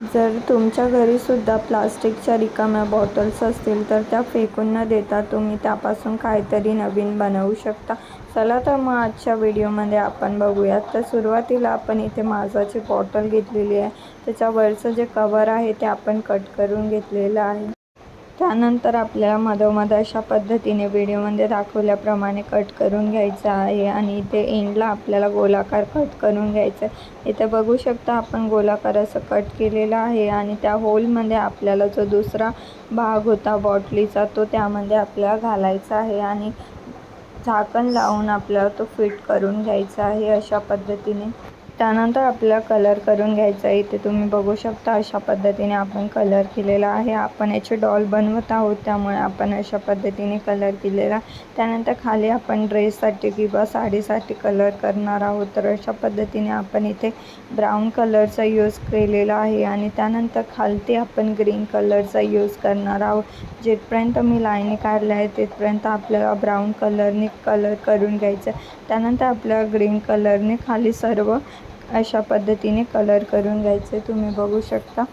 जर तुमच्या घरीसुद्धा प्लास्टिकच्या रिकाम्या बॉटल्स असतील तर त्या फेकून न देता तुम्ही त्यापासून काहीतरी नवीन बनवू शकता. चला तर मग आजच्या व्हिडिओमध्ये आपण बघूयात. तर सुरुवातीला आपण इथे माझाची बॉटल घेतलेली आहे. त्याच्यावरचं जे कवर आहे ते आपण कट करून घेतलेलं आहे. त्यानंतर आपल्याला मधोमध अशा पद्धतीने व्हिडिओमध्ये दाखवल्याप्रमाणे कट करून घ्यायचं आहे आणि इथे एंडला आपल्याला गोलाकार कट करून घ्यायचं आहे. इथे बघू शकता आपण गोलाकार असं कट केलेलं आहे आणि त्या होलमध्ये आपल्याला जो दुसरा भाग होता बॉटलीचा तो त्यामध्ये आपल्याला घालायचा आहे आणि झाकण लावून आपल्याला तो फिट करून घ्यायचा आहे अशा पद्धतीने. त्यानंतर आपल्याला कलर करून घ्यायचा. आहे इथे तुम्ही बघू शकता अशा पद्धतीने आपण कलर केलेला आहे. आपण याचे डॉल बनवत आहोत त्यामुळे आपण अशा पद्धतीने कलर केलेला. त्यानंतर खाली आपण ड्रेससाठी किंवा साडीसाठी कलर करणार आहोत. तर अशा पद्धतीने आपण इथे ब्राऊन कलरचा यूज केलेला आहे आणि त्यानंतर खालती आपण ग्रीन कलरचा यूज करणार आहोत. जिथपर्यंत मी लाईनी काढल्या आहे तिथपर्यंत आपल्याला ब्राऊन कलरने कलर करून घ्यायचं त्यानंतर आपल्याला ग्रीन कलरने खाली सर्व अशा पद्धतीने कलर करून घ्यायचे तुम्ही बघू शकता.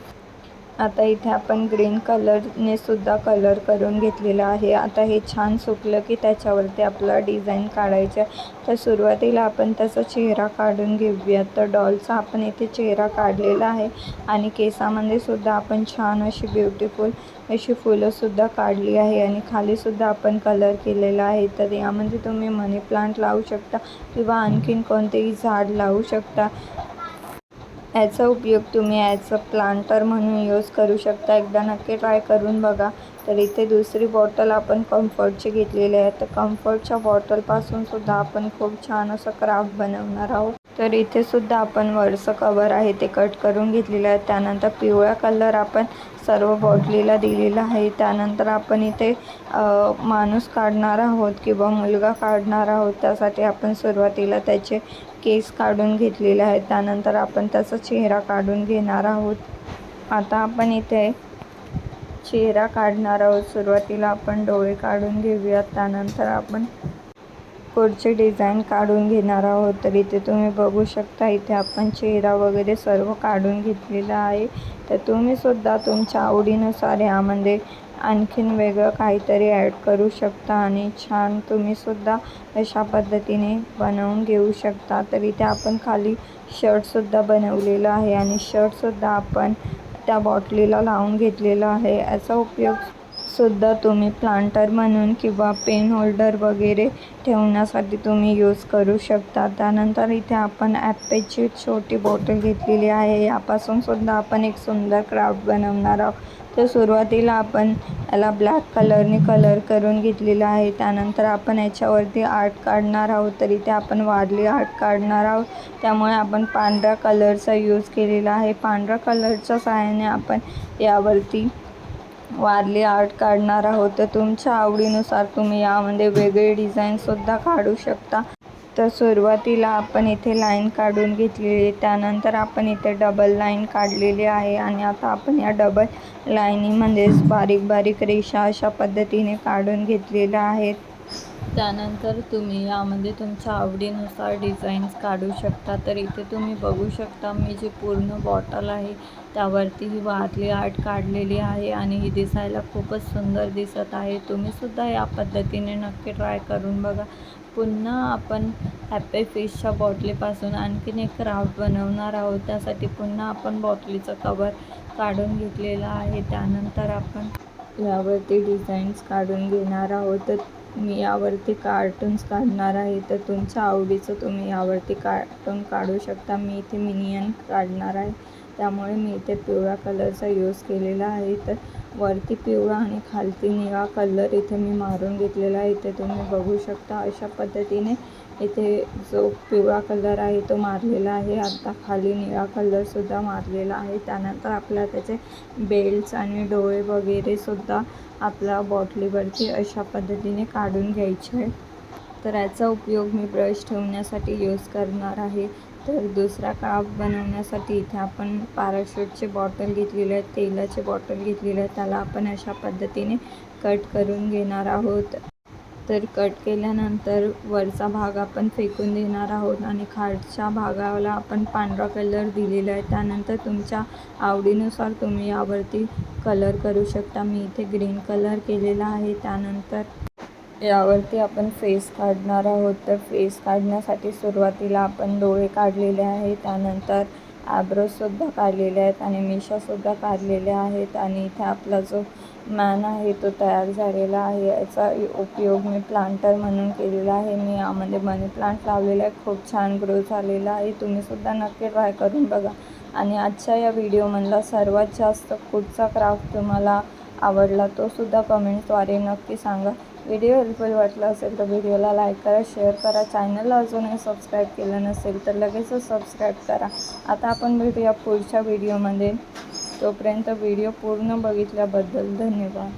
आता इथे आपण ग्रीन कलरने सुद्धा कलर करून घेतलेला आहे. आता हे छान सुकलं की त्याच्यावरती आपला डिझाईन काढायचं तर सुरुवातीला आपण त्याचा चेहरा काढून घेऊयात. तर डॉलचा आपण इथे चेहरा काढलेला आहे. आणि केसामध्ये सुद्धा आपण छान अशी ब्युटिफुल अशी फुलंसुद्धा काढली आहे. आणि खालीसुद्धा आपण कलर केलेला आहे. तर यामध्ये तुम्ही मनी प्लांट लावू शकता किंवा आणखीन कोणतेही झाड लावू शकता. याचा उपयोग तुम्ही ॲज अ प्लांटर म्हणून यूज करू शकता. एकदा नक्की ट्राय करून बघा. तर इथे दुसरी बॉटल आपण कम्फर्टची घेतलेली आहे. तर कम्फर्टच्या बॉटलपासून सुद्धा आपण खूप छान असं क्राफ्ट बनवणार आहोत. तर इथे सुद्धा आपण वरचं कवर आहे ते कट करून घेतलेलं आहे. त्यानंतर पिवळा कलर आपण सर्व बॉटलीला दिलेला आहे. त्यानंतर आपण इथे माणूस काढणार आहोत किंवा मुलगा काढणार आहोत त्यासाठी आपण सुरुवातीला त्याचे केस काढून घेतलेले आहेत. त्यानंतर आपण त्याचा चेहरा काढून घेणार आहोत. आता आपण इथे चेहरा काढणार आहोत. सुरुवातीला आपण डोळे काढून घेऊयात. त्यानंतर आपण पुढचे डिझाईन काढून घेणार आहोत. तर इथे तुम्ही बघू शकता इथे आपण चेहरा वगैरे सर्व काढून घेतलेला आहे. तर तुम्हीसुद्धा तुमच्या आवडीनुसार यामध्ये आणखीन वेगळं काहीतरी ॲड करू शकता आणि छान तुम्हीसुद्धा अशा पद्धतीने बनवून घेऊ शकता. तर इथे आपण खाली शर्टसुद्धा बनवलेलं आहे आणि शर्टसुद्धा आपण त्या बॉटलीला लावून घेतलेला आहे. याचा उपयोग सुद्धा तुम्ही प्लांटर म्हणून किंवा पेन होल्डर वगैरे ठेवण्यासाठी तुम्ही यूज करू शकता. त्यानंतर इथे आपण ॲपेची छोटी बॉटल घेतलेली आहे. यापासून सुद्धा आपण एक सुंदर क्राफ्ट बनवणार आहोत. तर सुरुवातीला आपण याला ब्लॅक कलरने कलर करून घेतलेला आहे. त्यानंतर आपण याच्यावरती आर्ट काढणार आहोत. तर इथे आपण वारली आर्ट काढणार आहोत. त्यामुळे आपण पांढऱ्या कलरचा यूज केलेला आहे. पांढऱ्या कलरच्या सहाय्याने आपण यावरती वारली आर्ट काढणार आहोत तर तुमच्या आवडीनुसार तुम्ही यामध्ये वेगळे डिझाईनसुद्धा काढू शकता. तर सुरुवातीला आपण इथे लाईन काढून घेतलेली त्यानंतर आपण इथे डबल लाईन काढलेली आहे आणि आता आपण या डबल लाईनीमध्येच बारीक बारीक रेषा अशा पद्धतीने काढून घेतलेल्या आहेत. त्यानंतर तुम्ही यामध्ये तुमच्या आवडीनुसार डिझाईन्स काढू शकता. तर इथे तुम्ही बघू शकता मी जी पूर्ण बॉटल आहे त्यावरती ही वारली आर्ट काढलेली आहे आणि ही दिसायला खूपच सुंदर दिसत आहे. तुम्हीसुद्धा या पद्धतीने नक्की ट्राय करून बघा. पुन्हा आपण हॅपे फिशच्या बॉटलीपासून आणखीन एक क्राफ्ट बनवणार आहोत. त्यासाठी पुन्हा आपण बॉटलीचं कवर काढून घेतलेलं आहे. त्यानंतर आपण यावरती डिझाईन्स काढून घेणार आहोत. तर मी यावरती कार्टून्स काढणार आहे तर तुमच्या आवडीचं तुम्ही यावरती कार्टून काढू शकता. मी इथे मिनियन काढणार आहे. त्यामुळे मी इथे पिवळा कलरचा यूज केलेला आहे. तर वरती पिवळा आणि खालती निळा कलर इथे मी मारून घेतलेला आहे. इथे तुम्ही बघू शकता अशा पद्धतीने इथे जो पिवळा कलर आहे तो मारलेला आहे. आता खाली निळा कलरसुद्धा मारलेला आहे. त्यानंतर आपल्या त्याचे बेल्ट्स आणि डोळे वगैरेसुद्धा आपल्या बॉटलीवरती अशा पद्धतीने काढून घ्यायचे आहे तर याचा उपयोग मी ब्रश ठेवण्यासाठी यूज करणार आहे. तर दुसरा काप बनवण्यासाठी इथे आपण पॅराशूटचे बॉटल घेतलेले आहेत तेलाचे बॉटल घेतलेले आहेत. त्याला आपण अशा पद्धतीने कट करून घेणार आहोत. तर कट केल्यानंतर वरचा भाग आपण फेकून देणार आहोत आणि खालच्या भागाला आपण पांढरा कलर दिलेला आहे. त्यानंतर तुमच्या आवडीनुसार तुम्ही यावरती कलर करू शकता. मी इथे ग्रीन कलर केलेला आहे. त्यानंतर यावरती आपण फेस काढणार आहोत. तर फेस काढण्यासाठी सुरुवातीला आपण डोळे काढलेले आहे त्यानंतर ॲब्रोसुद्धा काढलेले आहेत आणि मिशासुद्धा काढलेल्या आहेत आणि इथे आपला जो मॅन आहे तो तयार झालेला आहे. याचा उपयोग मी प्लांटर म्हणून केलेला आहे. मी यामध्ये मनी प्लांट लावलेला आहे. खूप छान ग्रो झालेला आहे. तुम्हीसुद्धा नक्की ट्राय करून बघा. आणि आजच्या या व्हिडिओमधला सर्वात जास्त कुठचा क्राफ्ट तुम्हाला आवडला तोसुद्धा कमेंट्सद्वारे नक्की सांगा. व्हिडिओ हेल्पफुल वाटला असेल तर व्हिडिओला लाईक करा शेअर करा. चॅनलला अजूनही सबस्क्राईब केलं नसेल तर लगेचच सबस्क्राईब करा. आता आपण भेटूया पुढच्या व्हिडिओमध्ये तोपर्यंत व्हिडिओ पूर्ण बघितल्याबद्दल धन्यवाद.